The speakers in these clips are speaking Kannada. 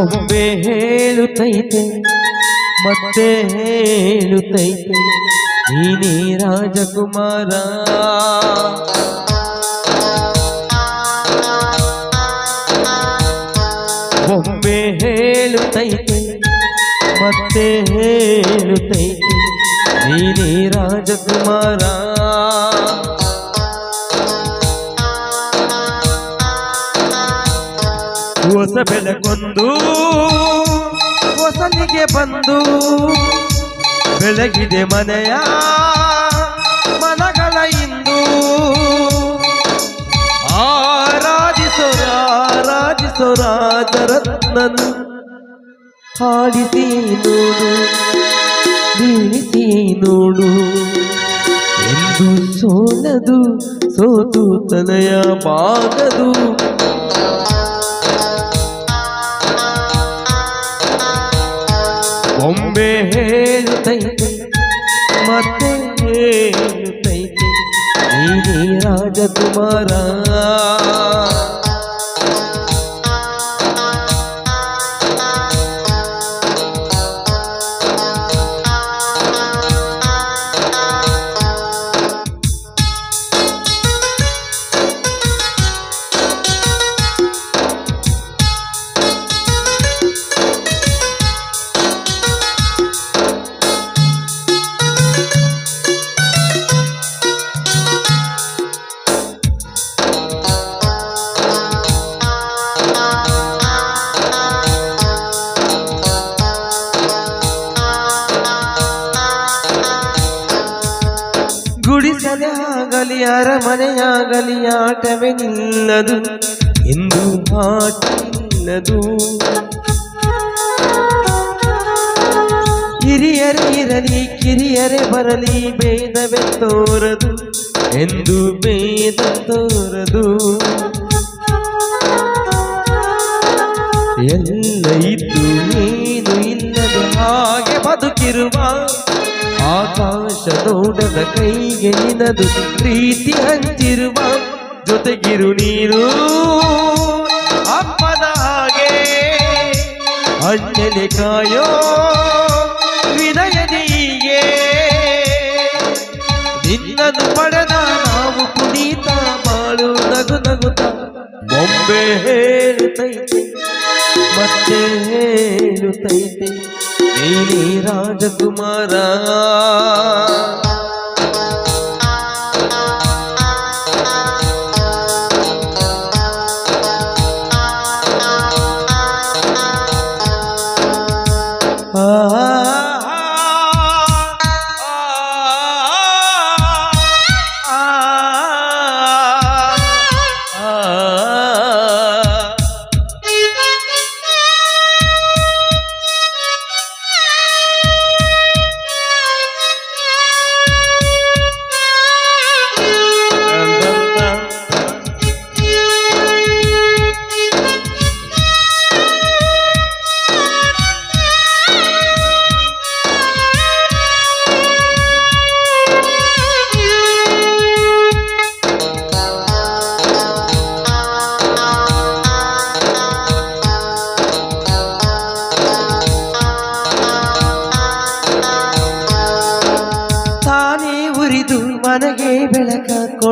ಒಮ್ಮೆ ಹೇಳುತ್ತೈತೆ ಮತ್ತೆ ಹೇಳುತ್ತೈತೆ ನೀನೇ ರಾಜಕುಮಾರ. ಒಮ್ಮೆ ಹೇಳುತ್ತೈತೆ ಮತ್ತೆ ಹೇಳುತ್ತೈತೆ ನೀನೇ ರಾಜಕುಮಾರ. ಹೊಸ ಬೆಳಕೊಂದು ಹೊಸಲಿಗೆ ಬಂದು ಬೆಳಗಿದೆ ಮನೆಯ ಮನಗಳ ಇಂದು. ಆರಾಧಿಸೋರ ಆರಾಧಿಸೋ ರಾಜರತ್ನನು ಹಾಡಿಸಿ ಬೀಳಿಸಿ ನೋಡು. ಎಂದು ಸೋಲದು ಸೋತು ತನಯ ಬಾಗದು ಒಮ್ಮೆ ಹೇಳುತ್ತೈತೆ ಮತ್ತೆ ಹೇಳುತ್ತೈತೆ ನೀನೇ ರಾಜಕುಮಾರ. ಆಗಲಿ ಅರಮನೆಯಾಗಲಿ ಆಟವೇ ನಿಲ್ಲದು. ಎಂದು ನಿಲ್ಲದು ಹಿರಿಯರೇ ಇರಲಿ, ಕಿರಿಯರೇ ಬರಲಿ, ಭೇದವೇ ತೋರದು. ಎಂದು ಭೇದ ತೋರದು. ಎಲ್ಲ ಇದ್ದು, ಏನು ಇಲ್ಲದು, ಹಾಗೆ ಬದುಕಿರುವ ಆಕಾಶ ನೋಡದ ಕೈಗೆ ನಿನದು ಪ್ರೀತಿ ಹಂಚಿರುವ ಜೊತೆಗಿರು ನೀರು ಅಪ್ಪದ ಹಾಗೆ ಅಂಜಲಿ ಕಾಯೋ ವಿನಯದೀಗೆ ನಿನ್ನನ್ನು ಪಡೆದ ನಾವು ಕುಣಿತ ಬಾಳು ನಗು ನಗುತ್ತ, ಬೊಂಬೆ ಹೇಳುತ್ತೈತೆ, ಮತ್ತೆ ಹೇಳುತ್ತೈತೆ. ನೀನೇ ರಾಜಕುಮಾರ ಆ,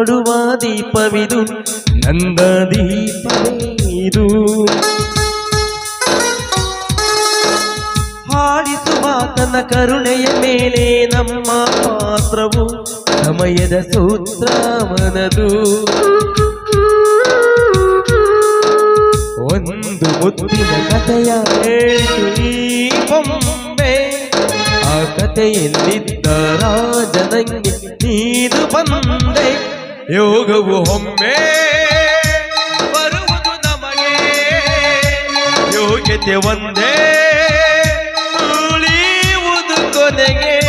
ಕೊಡುವ ದೀಪವಿದು. ನಂದ ದೀಪ ಇದು. ಹಾಡಿಸುವ ತನ್ನ ಕರುಣೆಯ ಮೇಲೆ ನಮ್ಮ ಪಾತ್ರವು. ಸಮಯದ ಸೂತ್ರ ಮನದು. ಒಂದು ಮುತ್ತಿನ ಕಥೆಯ ಈ ಬೊಂಬೆ. ಆ ಕಥೆಯಲ್ಲಿದ್ದ ರಾಜನಂಗೆ ನೀನು ಬಂದೆ. ಯೋಗವು ಒಮ್ಮೆ ಬರುವುದು ನಮಗೆ. ಯೋಗ್ಯತೆ ಒಂದೇ. ಉಳಿಯುವುದು ಕೊನೆಗೆ.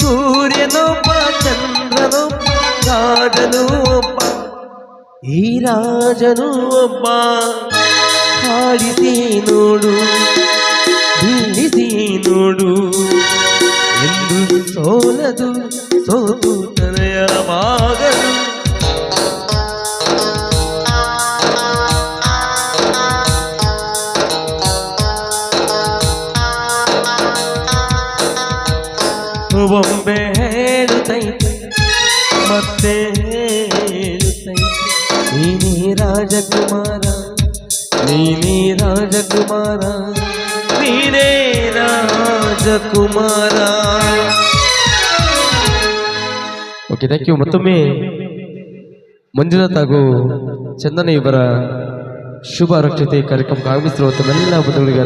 ಸೂರ್ಯನೊಬ್ಬ ಚಂದ್ರನೊಬ್ಬ ರಾಜನು ಒಬ್ಬ ಈ ರಾಜನು ಒಬ್ಬ. ಹಾಡಿಸಿ ನೋಡು ನೋಡು. ಎಂದು ಸೋಲದು ಸೋತು ತನಯವಾಗದು ಒಮ್ಮೆ ಹೇಳುತ್ತೈತೆ ಮತ್ತೆ ಹೇಳುತ್ತೈತೆ ನೀನೇ ರಾಜಕುಮಾರ ನೀನೇ ರಾಜಕುಮಾರ ನೀನೇ ರಾಜಕುಮಾರ. ಓಕೆ ಥ್ಯಾಂಕ್ ಯು ಮತ್ತೊಮ್ಮೆ ಮಂಜುನಾಥ್ ಹಾಗೂ ಚಂದನ ಇವರ ಶುಭ ರಕ್ಷತೆ ಕಾರ್ಯಕ್ರಮಕ್ಕೆ ಆಗಮಿಸಿರುವ ತಮ್ಮೆಲ್ಲ ಬಂಧುಗಳಿಗೆ